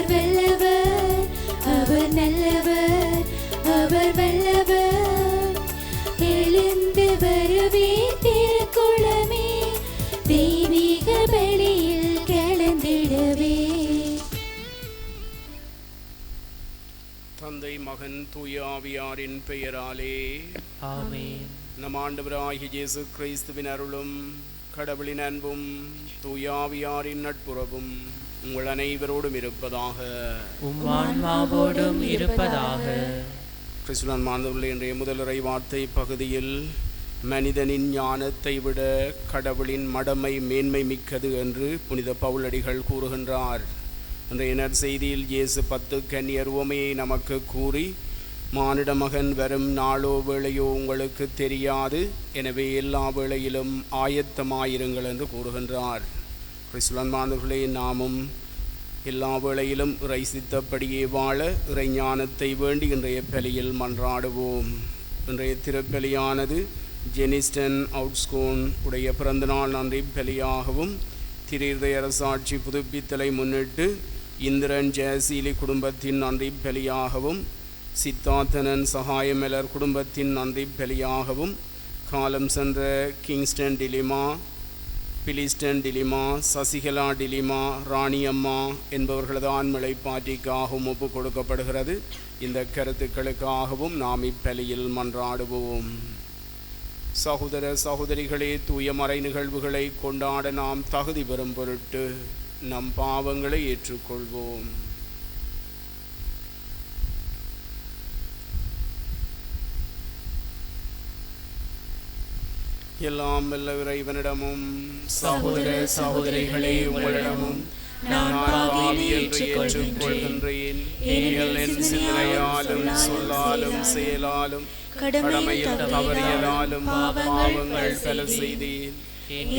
அவர் வல்லவர் அவர் நல்லவர் அவர் வல்லவர். எழுந்து வருவே திருக்குளமே தெய்வீக பலியில் கலந்திடவே. தந்தை மகன் தூய ஆவியாரின் பெயராலே. ஆமென். நம் ஆண்டவராகிய இயேசு கிறிஸ்துவின் அருளும் கடவுளின் அன்பும் தூய ஆவியாரின் நட்புறவும். உங்கள் அனைவரோடும் இருப்பதாக. உம் ஆன்மாவோடும் இருப்பதாக. கிறிஸ்துவன் மாந்தவுள்ள இன்றைய முதலுரை வார்த்தை பகுதியில் மனிதனின் ஞானத்தை விட கடவுளின் மடமை மேன்மை மிக்கது என்று புனித பவுலடிகள் கூறுகின்றார். இன்றைய நற்செய்தியில் இயேசு பத்து கன்னியர் உவமையை நமக்கு கூறி மானிட மகன் வரும் நாளோ வேளையோ உங்களுக்கு தெரியாது. எனவே எல்லா வேளையிலும் ஆயத்தமாயிருங்கள் என்று கூறுகின்றார். கிறிஸ்துவன் நாமும் எல்லா வேளையிலும் இறை சித்தப்படியே வாழ இறை ஞானத்தை வேண்டி இன்றைய பலியில் மன்றாடுவோம். இன்றைய திருப்பலியானது ஜெனிஸ்டன் அவுட்ஸ்கோன் உடைய பிறந்தநாள் நன்றி பலியாகவும் திரிர்தய அரசாட்சி புதுப்பித்தலை முன்னிட்டு இந்திரன் ஜெயசீலி குடும்பத்தின் நன்றி பலியாகவும் சித்தார்த்தனன் சகாயமலர் குடும்பத்தின் நன்றி பலியாகவும் காலம் சென்ற கிங்ஸ்டன் டிலிமா பிலிஸ்டன் டிலிமா சசிகலா டிலிமா ராணியம்மா என்பவர்களது ஆண்மலை பாட்டிக்காகவும் ஒப்பு கொடுக்கப்படுகிறது இந்த கருத்துக்களுக்காகவும் நாம் இப்பலியில் மன்றாடுவோம். சகோதர சகோதரிகளே தூய மறை நிகழ்வுகளை கொண்டாட நாம் தகுதி பெறும் பொருட்டு நம் பாவங்களை ஏற்றுக்கொள்வோம். எல்லாம் வல்ல இறைவனிடமும் சகோதர சகோதரிகளே உங்களிடமும் நான் சிந்தனையாலும் சொல்லாலும் செயலாலும் கடமையில் தவறியதாலும் பாவங்கள் பல செய்தேன்.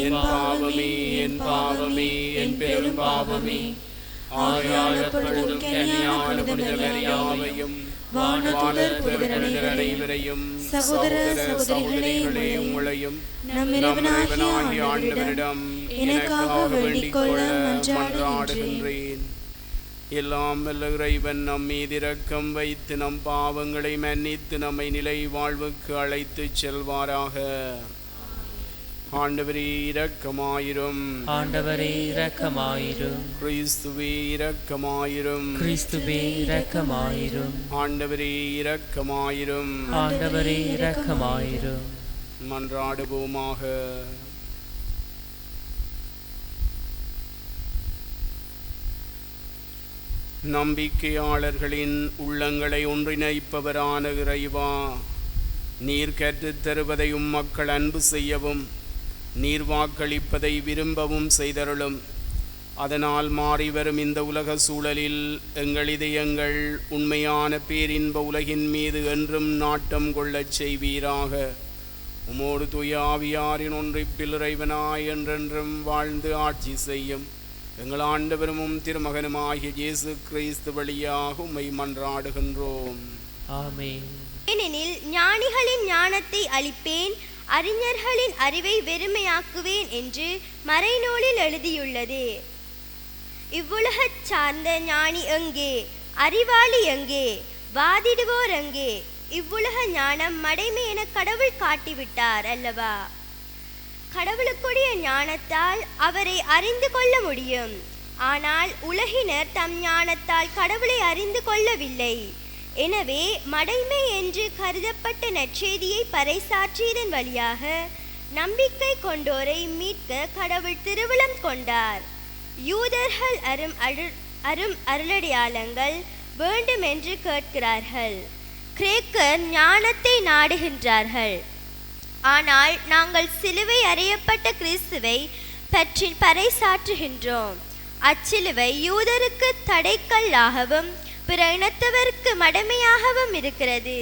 என் பாவமே என் பாவமே என் பெரும் பாவமே. ஆகையால் வானதூதர் புனிதர் அனைவரையும் சகோதர சகோதரிகளே உங்களையும் நம் இறைவனாகிய ஆண்டவரிடம் எனக்காக வேண்டிக் கொள்ள மன்றாடுகின்றேன். எல்லாம் வல்ல இறைவன் நம் மீது இரக்கம் வைத்து நம் பாவங்களை மன்னித்து நம்மை நிலை வாழ்வுக்கு அழைத்துச் செல்வாராக. ஆண்டவரே இரக்கமாயிரும். ஆண்டவரே இரக்கமாயிரும். கிறிஸ்துவே இரக்கமாயிரும். கிறிஸ்துவே இரக்கமாயிரும். ஆண்டவரே இரக்கமாயிரும். ஆண்டவரே இரக்கமாயிரும். மன்றாடுவோமாக. நம்பிக்கையாளர்களின் உள்ளங்களை ஒன்றிணைப்பவரான இறைவா நீர் கற்றுத் தருவதையும் மக்கள் அன்பு செய்யவும். நீர் வாக்களிப்பதை விரும்பவும் செய்தருளும். அதனால் மாறி வரும் இந்த உலக சூழலில் எங்கள் இதயங்கள் உண்மையான பேரின்ப உலகின் மீது என்றும் நாட்டம் கொள்ளச் செய்வீராக. உமோடு தூய ஆவியாரின் ஒன்றிப்பில் இறைவனாய் என்றென்றும் வாழ்ந்து ஆட்சி செய்யும். எங்கள் ஆண்டவரும் திருமகனுமாகிய இயேசு கிறிஸ்து வழியாக உம்மை மன்றாடுகின்றோம். ஆமென். ஏனெனில் ஞானிகளின் ஞானத்தை அளிப்பேன் அறிஞர்களின் அறிவை வெறுமையாக்குவேன் என்று மறைநூலில் எழுதியுள்ளது. இவ்வுலகச் சார்ந்த ஞானி எங்கே? அறிவாளி எங்கே? வாதிடுவோர் எங்கே? இவ்வுலக ஞானம் மடைமை என கடவுள் காட்டிவிட்டார் அல்லவா? கடவுளுக்குரிய ஞானத்தால் அவரை அறிந்து கொள்ள முடியும். ஆனால் உலகினர் தம் ஞானத்தால் கடவுளை அறிந்து கொள்ளவில்லை. எனவே மடைமை என்று கருதப்பட்ட நற்செய்தியை பறைசாற்றியதன் வழியாக நம்பிக்கை கொண்டோரை மீட்க கடவுள் திருவிழம் கொண்டார். யூதர்கள் அரும் அரு அரும் அருளடையாளங்கள் வேண்டுமென்று கேட்கிறார்கள். கிரேக்கர் ஞானத்தை நாடுகின்றார்கள். ஆனால் நாங்கள் சிலுவை அறியப்பட்ட கிறிஸ்துவை பற்றி பறைசாற்றுகின்றோம். அச்சிலுவை யூதருக்கு தடைக்கல்லாகவும் பிற இனத்தவருக்கு மடமையாகவும் இருக்கிறது.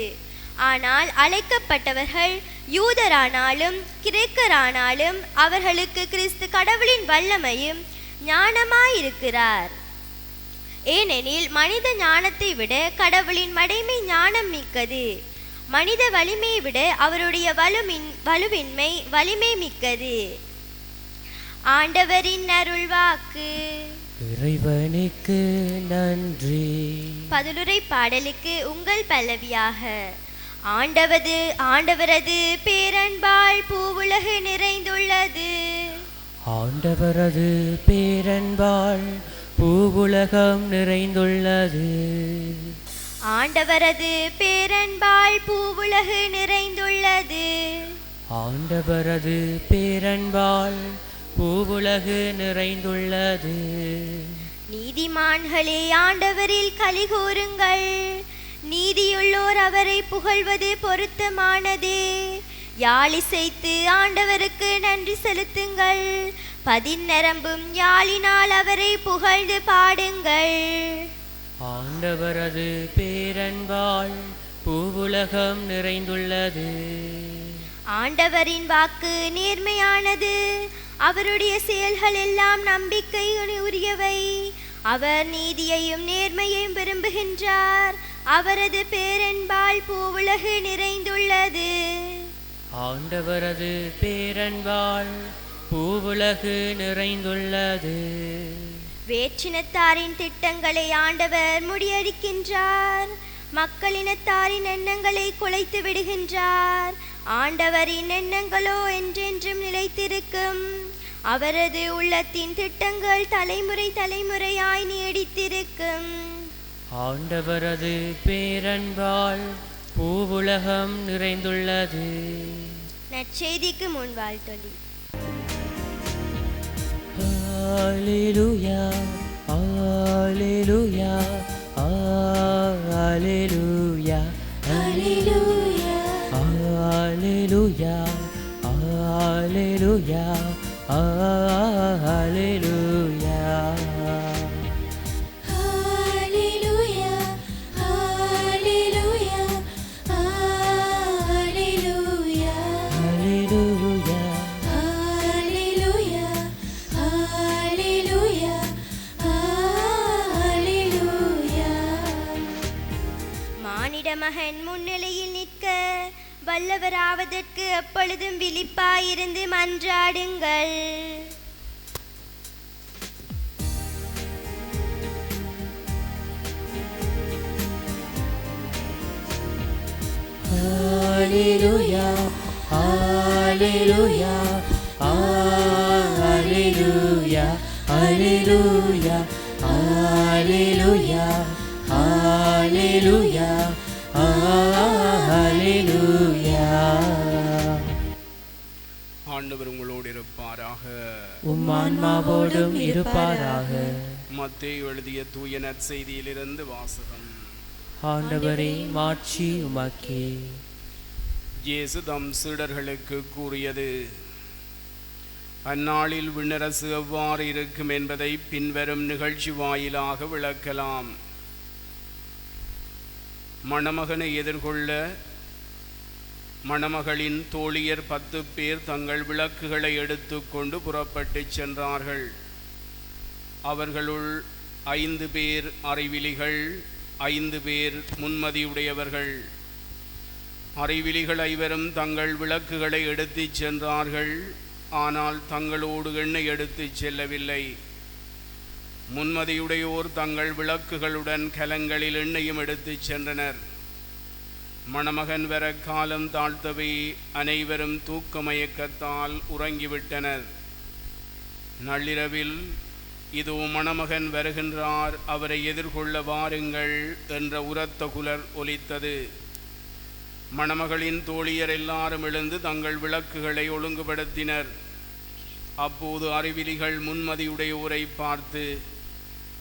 ஆனால் அழைக்கப்பட்டவர்கள் யூதரானாலும் கிரேக்கரானாலும் அவர்களுக்கு கிறிஸ்து கடவுளின் வல்லமையும் ஞானமாயிருக்கிறார். ஏனெனில் மனித ஞானத்தை விட கடவுளின் மடைமை ஞானம் மிக்கது. மனித வலிமையை விட அவருடைய வலுமின் வலுவின்மை வலிமை மிக்கது. ஆண்டவரின் அருள்வாக்கு இறைவனுக்கு நன்றி. பதிலுரை பாடலுக்கு உங்கள் பல்லவியாக. ஆண்டவது ஆண்டவரது பேரன்பால் பூவுலகு நிறைந்துள்ளது. ஆண்டவரது பேரன்பால் பூவுலகம் நிறைந்துள்ளது. ஆண்டவரது பேரன்பால் பூவுலகு நிறைந்துள்ளது. ஆண்டவரது பேரன்பால் பூவுலகு நிறைந்துள்ளது. நீதிமான்களே ஆண்டவரில் களி கூறுங்கள் நீதியுள்ளோர் அவரை புகழ்வது பொருத்தமானதே. யாழிசைத்து ஆண்டவருக்கு நன்றி செலுத்துங்கள். பதிநரம்பும் யாழினால் அவரை புகழ்ந்து பாடுங்கள். ஆண்டவரது பேரன்பால் பூவுலகம் நிறைந்துள்ளது. ஆண்டவரின் வாக்கு நேர்மையானது. அவருடைய செயல்கள் எல்லாம் நம்பிக்கை உரியவை. அவர் நீதியையும் நேர்மையையும் விரும்புகின்றார். அவரது பேரன்பால் பூவுலகு நிறைந்துள்ளது. ஆண்டவரது பேரன்பால் பூவுலகு நிறைந்துள்ளது. வேற்றினத்தாரின் திட்டங்களை ஆண்டவர் முறியடிக்கின்றார். மக்களினத்தாரின் எண்ணங்களை குலைத்து விடுகின்றார். ஆண்டவரின் எண்ணங்களோ என்றென்றும் நிலைத்திருக்கும். அவரது உள்ளத்தின் திட்டங்கள் தலைமுறை தலைமுறையாய் நீடித்திருக்கும். ஆண்டவரது பேரன்பால் பூவுலகம் நிறைந்துள்ளது. நற்செய்திக்கு முன் வாழ்த்தொலி Alleluia, Alleluia, Alleluia, Alleluia. Alleluia, Alleluia, Alleluia. Alleluia. Alleluia. Alleluia. Alleluia, Alleluia. Alleluia. Alleluia. மானிட மகன் முன்னிலையில் நிற்க வல்லவராவதற்கு எப்பொழுதும் விழிப்பாயிருந்து மன்றாடுங்கள் Hallelujah, Hallelujah, Hallelujah, Hallelujah, Alleluia, Alleluia, உம் ஆன்மாவோடும் இருப்பாராக. எழுதிய தூய நற்செய்தியிலிருந்து வாசகம். ஆண்டவரே மாட்சி உமக்கே. இயேசு தம் சீடர்களுக்கு கூறியது அந்நாளில் விண்ணரசு எவ்வாறு இருக்கும் என்பதை பின்வரும் நிகழ்ச்சி வாயிலாக விளக்கலாம். மணமகனை எதிர்கொள்ள மணமகளின் தோழியர் பத்து பேர் தங்கள் விளக்குகளை எடுத்துக்கொண்டு புறப்பட்டுச் சென்றார்கள். அவர்களுள் ஐந்து பேர் அறிவிலிகள் ஐந்து பேர் முன்மதியுடையவர்கள். அறிவிலிகள் ஐவரும் தங்கள் விளக்குகளை எடுத்துச் சென்றார்கள் ஆனால் தங்களோடு எண்ணெய் எடுத்துச் செல்லவில்லை. முன்மதியுடையோர் தங்கள் விளக்குகளுடன் கலங்களில் எண்ணெயும் எடுத்துச் சென்றனர். மணமகன் வர காலம் தாழ்த்தவே அனைவரும் தூக்க மயக்கத்தால் உறங்கிவிட்டனர். நள்ளிரவில் இதோ மணமகன் வருகின்றார் அவரை எதிர்கொள்ள வாருங்கள் என்ற உரத்த குலர் ஒலித்தது. மணமகளின் தோழியர் எல்லாரும் எழுந்து தங்கள் விளக்குகளை ஒழுங்குபடுத்தினர். அப்போது அறிவிலிகள் முன்மதியுடையோரை பார்த்து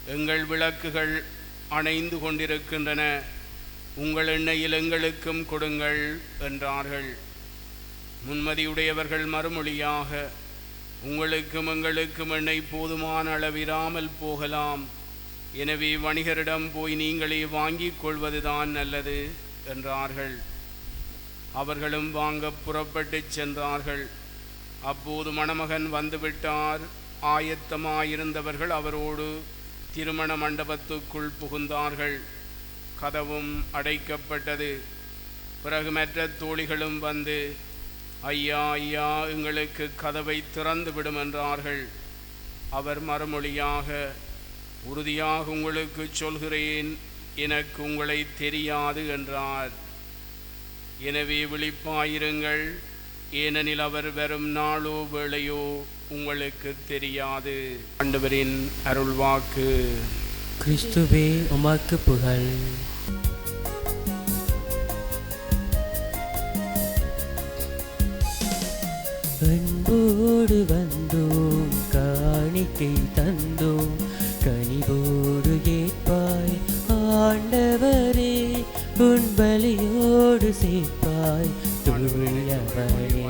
எங்கள் விளக்குகள் அணைந்து கொண்டிருக்கின்றன. உங்கள் எண்ணெயில் எங்களுக்கும் கொடுங்கள் என்றார்கள். முன்மதியுடையவர்கள் மறுமொழியாக உங்களுக்கும் எங்களுக்கும் எண்ணெய் போதுமான அளவிராமல் போகலாம். எனவே வணிகரிடம் போய் நீங்களே வாங்கிக் கொள்வதுதான் நல்லது என்றார்கள். அவர்களும் வாங்க புறப்பட்டுச் சென்றார்கள். அப்போது மணமகன் வந்துவிட்டார். ஆயத்தமாயிருந்தவர்கள் அவரோடு திருமண மண்டபத்துக்குள் புகுந்தார்கள். கதவும் அடைக்கப்பட்டது. பிறகு மற்ற தோழிகளும் வந்து ஐயா ஐயா எங்களுக்கு கதவை திறந்து விடும் என்றார்கள். அவர் மறுமொழியாக உறுதியாக உங்களுக்கு சொல்கிறேன் எனக்கு உங்களை தெரியாது என்றார். எனவே விழிப்பாயிருங்கள். ஏனெனில் அவர் வரும் நாளோ வேளையோ உங்களுக்கு தெரியாது. ஆண்டவரின் அருள்வாக்கு. கிறிஸ்துவே உமக்கு புகழ். அன்போடு வந்தோம் காணிக்கை தந்தோம் கனிவோடு கேட்பாய் ஆண்டவரே உன் பலியோடு சேர்ப்பாய். துணியவனே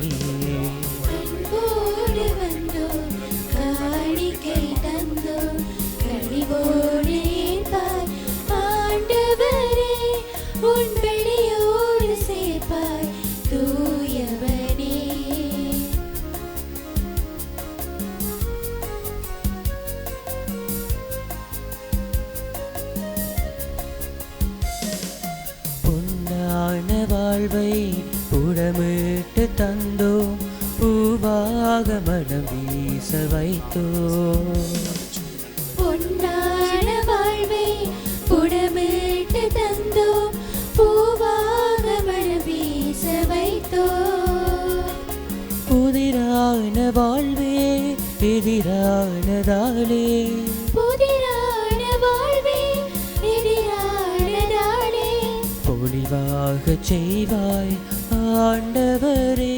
பூவாக மனம் வீச வைத்தோம் பொன்னான வாழ்வை புடமிட்டு தந்தோம் பூவாக மனம் வீச வைத்தோம் புதிரான வாழ்வே எதிரானதாலே. புதிரான வாழ்வே எதிரானதாலே. பொழிவாக செய்வாய் ஆண்டவரே.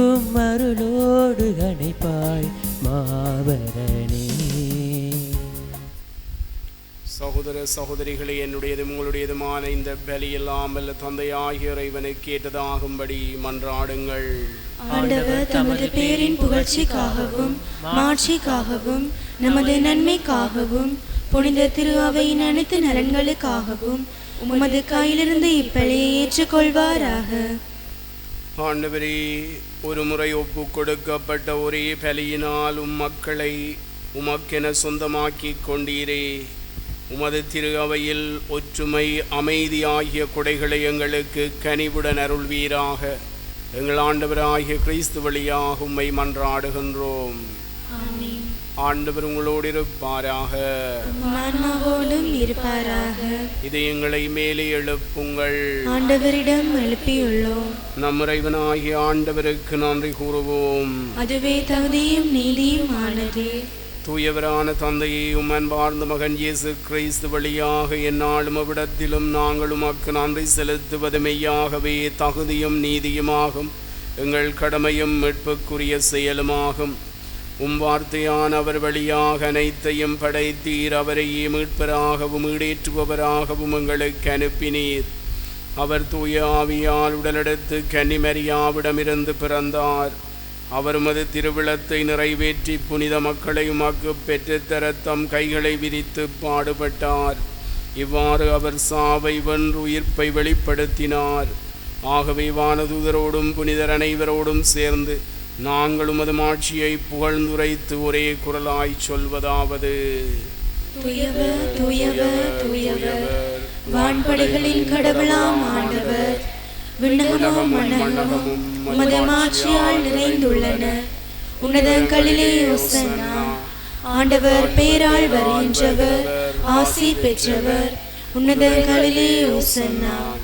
உம் அருளோடு அணைப்பாய் மாபரணே சகோதர சகோதரிகளே என்னுடையதும் உங்களுடையதுமான இந்த பலியெல்லாம் வல்ல தந்தையாகிய இறைவனுக்கு கேட்டதாகும்படி மன்றாடுங்கள். ஆண்டவர் தமது பேரின் புகழ்ச்சிக்காகவும் மாட்சிக்காகவும் நமது நன்மைக்காகவும் புனித திரு அவையின் அனைத்து நலன்களுக்காகவும் உமது கையிலிருந்து இப்பலியை ஏற்றுக்கொள்வாராக. ஆண்டவரே ஒருமுறை ஒப்பு கொடுக்கப்பட்ட ஒரே பலியினால் உம் மக்களை உமக்கென சொந்தமாக்கிக் கொண்டீரே. உமது திரு அவையில் ஒற்றுமை அமைதி ஆகிய கொடைகளை எங்களுக்கு கனிவுடன் அருள்வீராக. எங்கள் ஆண்டவராகிய கிறிஸ்து வழியாக உம்மை மன்றாடுகின்றோம். ஆண்டவர் உங்களோடு இருப்பாராக. ஆன்மாவோடும் இருப்பாராக. இது எங்களை மேலே எழுப்புங்கள். ஆண்டவரிடம் எழுப்பியுள்ளோம். நம் இறைவனாகிய ஆண்டவருக்கு நன்றி கூறுவோம். அதுவே தகுதியும் நீதியும் ஆனது. தூயவரான தந்தையே உம்மன் பார்ந்த மகன் இயேசு கிறிஸ்து வழியாக எந்நாளும் அவ்விடத்திலும் நாங்கள் உமக்கு நன்றி செலுத்துவது மெய்யாகவே தகுதியும் நீதியுமாகும். எங்கள் கடமையும் மீட்புக்குரிய செயலுமாகும். உம் வார்த்தையான் அவர் வழியாக அனைத்தையும் படைத்தீர். அவரையே மீட்பராகவும் ஈடேற்றுபவராகவும் எங்களுக்கு அனுப்பினீர். அவர் தூய ஆவியால் உடலெடுத்து கன்னிமரியாவிடமிருந்து பிறந்தார். அவர் மது திருவிழத்தை நிறைவேற்றி புனித மக்களை உமக்கு பெற்றுத்தர தம் கைகளை விரித்து பாடுபட்டார். இவ்வாறு அவர் சாவை வென்று உயிர்ப்பை வெளிப்படுத்தினார். ஆகவே வானதூதரோடும் புனிதர் அனைவரோடும் சேர்ந்து நாங்கள் உமது மாட்சியை புகழ்ந்துரைத்து ஒரே குரலாய் சொல்வதாவது. தூயவர் தூயவர் தூயவர் வான்படைகளின் கடவுளாம் ஆண்டவர். விண்ணகமும் மண்ணகமும் உமது மாட்சியால் நிறைந்துள்ளன. உன்னதங்களிலே ஒசன்னா. ஆண்டவர் பேரால் வருகின்றவர். ஆசி பெற்றவர். உன்னதங்களிலே ஒசன்னா.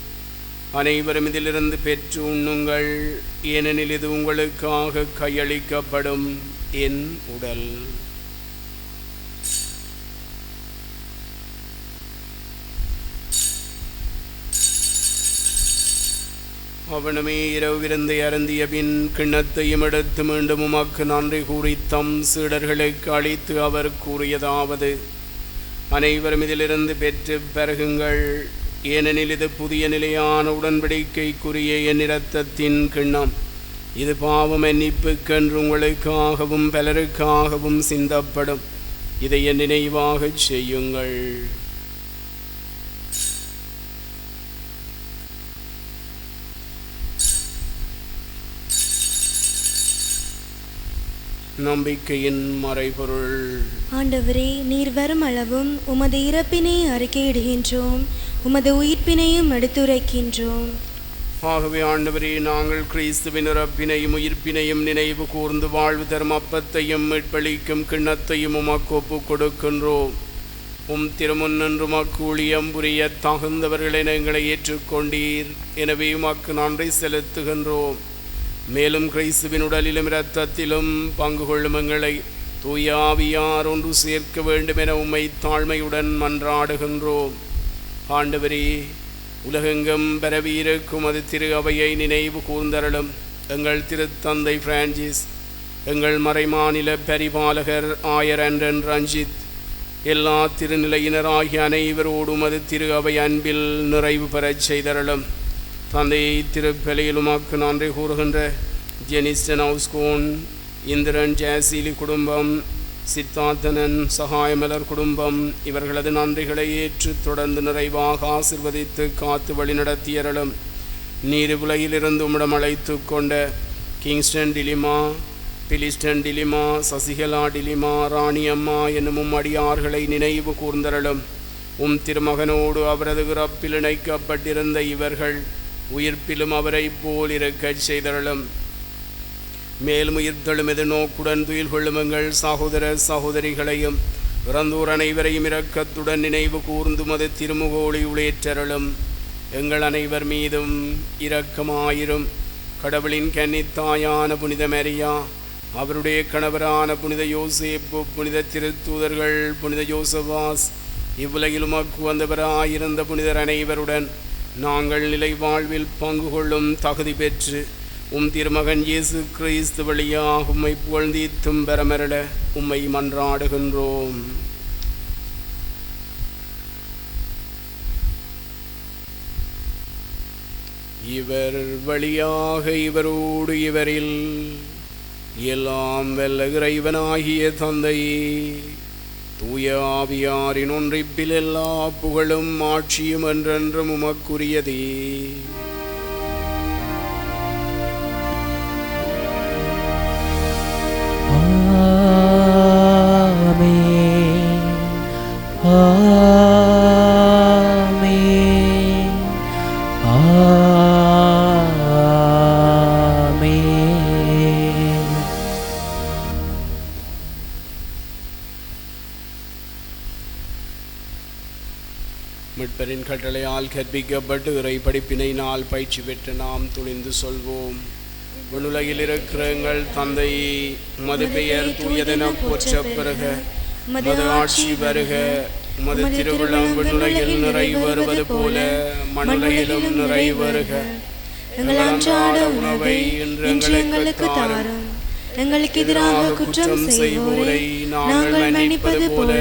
அனைவரும் இதிலிருந்து பெற்று உண்ணுங்கள். ஏனெனில் இது உங்களுக்காக கையளிக்கப்படும் என் உடல். அவனுமே இரவு விருந்தை அருந்திய பின் கிண்ணத்தையும் எடுத்து மீண்டும் உமக்கு நன்றி கூறி தம் சீடர்களுக்கு அளித்து அவர் கூறியதாவது அனைவரும் இதிலிருந்து பெற்று பெருகுங்கள். ஏனெனில் இது புதிய நிலையான உடன்படிக்கைக்குரிய என் இரத்தத்தின் கிண்ணம். இது பாவம் மன்னிப்புக்கென்று உங்களுக்காகவும் பலருக்காகவும் சிந்தப்படும். இதை என் நினைவாகச் செய்யுங்கள். நம்பிக்கையின் மறைபொருள். ஆண்டவரே நீர் வரும் அளவும் உமது இறப்பினை அறிக்கையிடுகின்றோம். உமது உயிர்ப்பினையும் எடுத்துரைக்கின்றோம். ஆகவே ஆண்டவரே நாங்கள் கிறிஸ்துவின் இறப்பினையும் உயிர்ப்பினையும் நினைவு கூர்ந்து வாழ்வு தரும் அப்பத்தையும் மீட்பளிக்கும் கிண்ணத்தையும் உமக்கு ஒப்பு கொடுக்கின்றோம் உம் திருமுன்னின்று அக்கூழியம் புரிய தகுந்தவர்களை எங்களை ஏற்றுக்கொண்டீர். எனவே உமக்கு நன்றி செலுத்துகின்றோம். மேலும் கிறிஸ்துவின் உடலிலும் இரத்தத்திலும் பங்கு கொள்ளும் எங்களை தூயாவியார் ஒன்று சேர்க்க வேண்டும் என உம்மை தாழ்மையுடன் மன்றாடுகின்றோம். ஆண்டவரே உலகெங்கும் பரவியிருக்கும் அது திரு அவையை நினைவு கூர்ந்தருளும். எங்கள் திருத்தந்தை பிரான்சிஸ் எங்கள் மறைமாநில பரிபாலகர் ஆயர் அண்டன் ரஞ்சித் எல்லா திருநிலையினராகிய அனைவரோடும் அது திரு அவை அன்பில் நிறைவு பெறச் செய்தருளும். தந்தையை திருப்பலையிலுமாக்கு நன்றி கூறுகின்ற ஜெனிஸ்டன் ஹவுஸ்கோன் இந்திரன் ஜாசிலி குடும்பம் சித்தார்த்தனன் சகாயமலர் குடும்பம் இவர்களது நன்றிகளை ஏற்று தொடர்ந்து நிறைவாக ஆசிர்வதித்து காத்து வழிநடத்தியறலும் நீர் உலகிலிருந்து உம்மிடம் அழைத்து கொண்ட கிங்ஸ்டன் டிலிமா பிலிஸ்டன் டிலிமா சசிகலா டிலிமா ராணி அம்மா என்னும் அடியார்களை நினைவு கூர்ந்தரலும் உம் திருமகனோடு அவரது இறப்பில் இணைக்கப்பட்டிருந்த இவர்கள் உயிர்ப்பிலும் அவரைப் போல் இருக்கச் செய்தரலும் மேலும் உயிர்த்தெழும் எது நோக்குடன் துயில் கொள்ளும் எங்கள் சகோதர சகோதரிகளையும் இறந்தோர் அனைவரையும் இரக்கத்துடன் நினைவு கூர்ந்து மது திருமுகோளி உளேற்றருளும். எங்கள் அனைவர் மீதும் இரக்கமாயிரும். கடவுளின் கன்னித்தாயான புனித மரியா அவருடைய கணவரான புனித யோசேப்பு புனித திருத்தூதர்கள் புனித யோசவாஸ் இவ்வுலகிலும் அக்கு வந்தவராயிருந்த புனிதர் அனைவருடன் நாங்கள் நிலை வாழ்வில் பங்கு கொள்ளும் தகுதி பெற்று உம் திருமகன் இயேசு கிறிஸ்து வழியாக உம்மை புகழ்ந்தீத்தும் பெறமரட உம்மை மன்றாடுகின்றோம். இவர் வழியாக இவரோடு இவரில் எல்லாம் வெல்ல இறைவனாகிய தந்தையே தூய ஆவியாரின் ஒன்றிப்பில் எல்லா புகழும் ஆட்சியும் என்றென்றும் உமக்குரியதே. கட்டளையால் கற்பிக்கப்பட்டு இறை படிப்பினையினால் பயிற்சி பெற்று நாம் துணிந்து சொல்வோம். விண்ணுலகில் இருக்கிற எங்கள் தந்தை மது பெயர் தூயதென போற்ற பிறக. மது ஆட்சி வருக. மது திருவிழம் விண்ணுலகில் நிறைவேறுவது போல மண்ணுலகிலும் எங்கள் அன்றாட உணவை இன்று எங்களுக்கு தாரும். எங்களுக்கு எதிராக குற்றம் செய்வோரை நாங்கள் மன்னிப்பது போல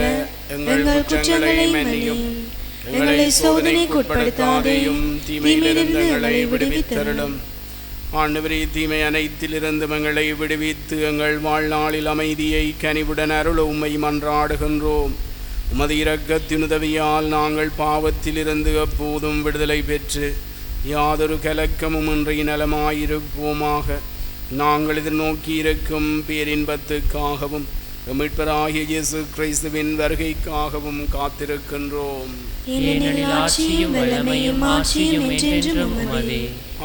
எங்கள் குற்றங்களை மன்னியும். எங்களை சோதனைக்கு உட்படுத்தாதேயும் தீமையிலிருந்து எங்களை விடுவித்தருளும். ஆண்டவரே தீமை அனைத்திலிருந்தும் எங்களை விடுவித்து எங்கள் வாழ்நாளில் அமைதியை கனிவுடன் அருள உம்மை மன்றாடுகின்றோம். உமது இரக்கத்தின் உதவியால் நாங்கள் பாவத்திலிருந்து எப்போதும் விடுதலை பெற்று யாதொரு கலக்கமும் இன்றி நலமாயிருப்போமாக. நாங்கள் எதிர்நோக்கி இருக்கும் பேரின்பத்துக்காகவும் மீட்பராகிய இயேசு கிறிஸ்துவின் வருகைக்காகவும் காத்திருக்கின்றோம்.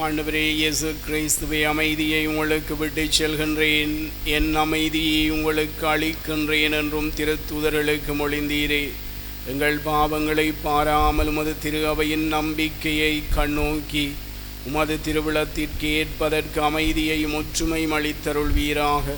ஆண்டவரே இயேசு கிறிஸ்துவை அமைதியை உங்களுக்கு விட்டுச் செல்கின்றேன். என் அமைதியை உங்களுக்கு அளிக்கின்றேன் என்றும் திருத்தூதர்களுக்கு மொழிந்தீரே. எங்கள் பாவங்களை பாராமல் உமது திரு அவையின் நம்பிக்கையை கண்ணோக்கி உமது திருவிழத்திற்கு ஏற்பதற்கு அமைதியையும் ஒற்றுமையும் அளித்தருள்வீராக.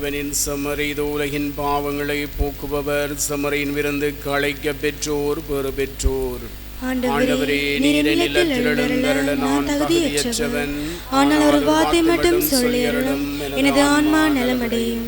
இதோ உறைவனின் சமரி இதோ உலகின் பாவங்களை போக்குபவர் சமரின் விருந்துக்கு அழைக்க பெற்றோர் பெறு பெற்றோர். ஆண்டவரே நீர் நான் தகுதியற்றவன். ஆனால் ஒரு வார்த்தை மட்டும் சொல்லியருளும். எனது ஆன்மா நலமடையும்.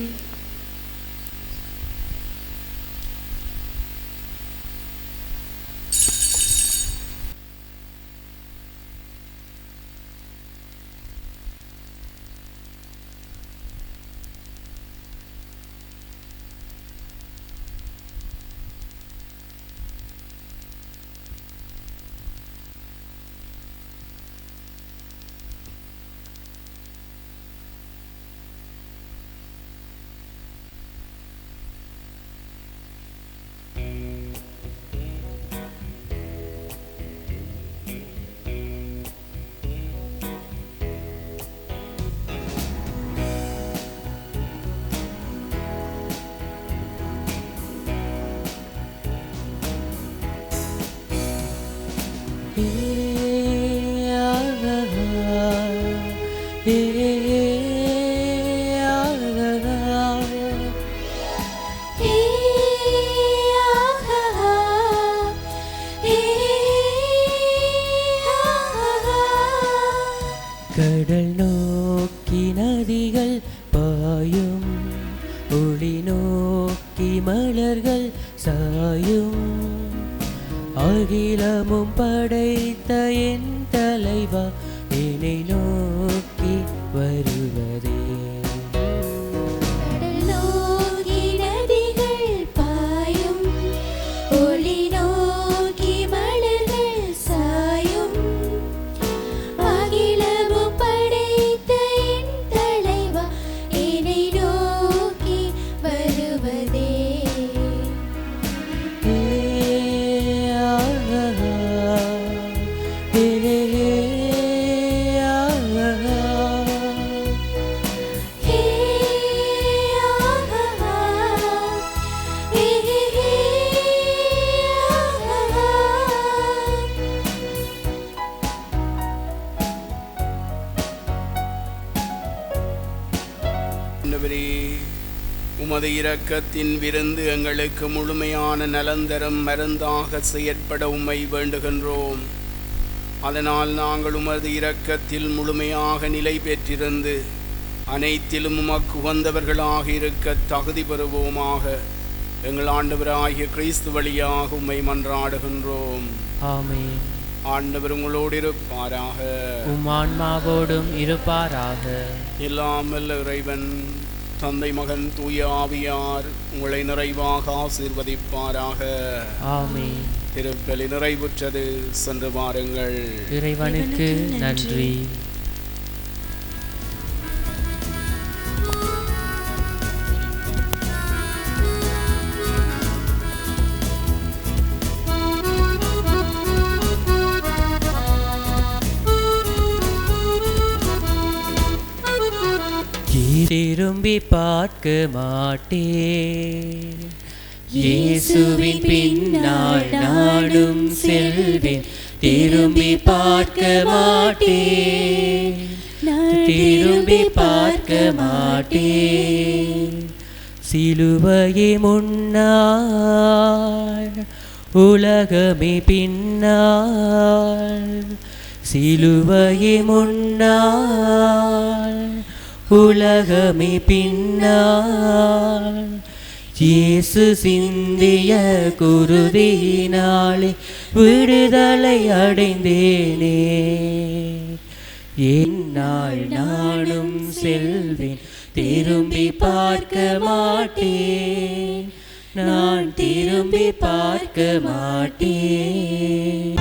Lei ஆண்டவரே உமது இரக்கத்தின் விருந்து எங்களுக்கு முழுமையான நலந்தரும் மருந்தாக செயற்பட உம்மை வேண்டுகின்றோம். அதனால் நாங்கள் உமது இரக்கத்தில் முழுமையாக நிலை பெற்றிருந்து அனைத்திலும் உமக்கு உகந்தவர்களாக இருக்க தகுதி பெறுவோமாக. எங்கள் ஆண்டவராகிய கிறிஸ்து வழியாக உம்மை மன்றாடுகின்றோம். ஆமென். ஆண்டவர் உங்களோடு இருப்பாராக. உம் ஆன்மாவோடும் இருப்பாராக. இல்லாமல் இறைவன் தந்தை மகன் தூய ஆவியார் உங்களை நிறைவாக ஆசீர்வதிப்பாராக. ஆமென். திருப்பலி நிறைவுற்றது. சென்று வாருங்கள். இறைவனுக்கு நன்றி. திரும்பி பார்க்க மாட்டேன். இயேசுவின் பின்னால் நானும் செல்வேன். திரும்பி பார்க்க மாட்டேன். திரும்பி பார்க்க மாட்டேன். சிலுவையே முன்னாள் உலகமே பின்னால். சிலுவையே முன்னாள் உலகமே பின்னால். இயேசு சிந்திய குருதியினாலே விடுதலை அடைந்தேனே. என்னால் நானும் செல்வேன் திரும்பி பார்க்க மாட்டேன். நான் திரும்பி பார்க்க மாட்டேன்.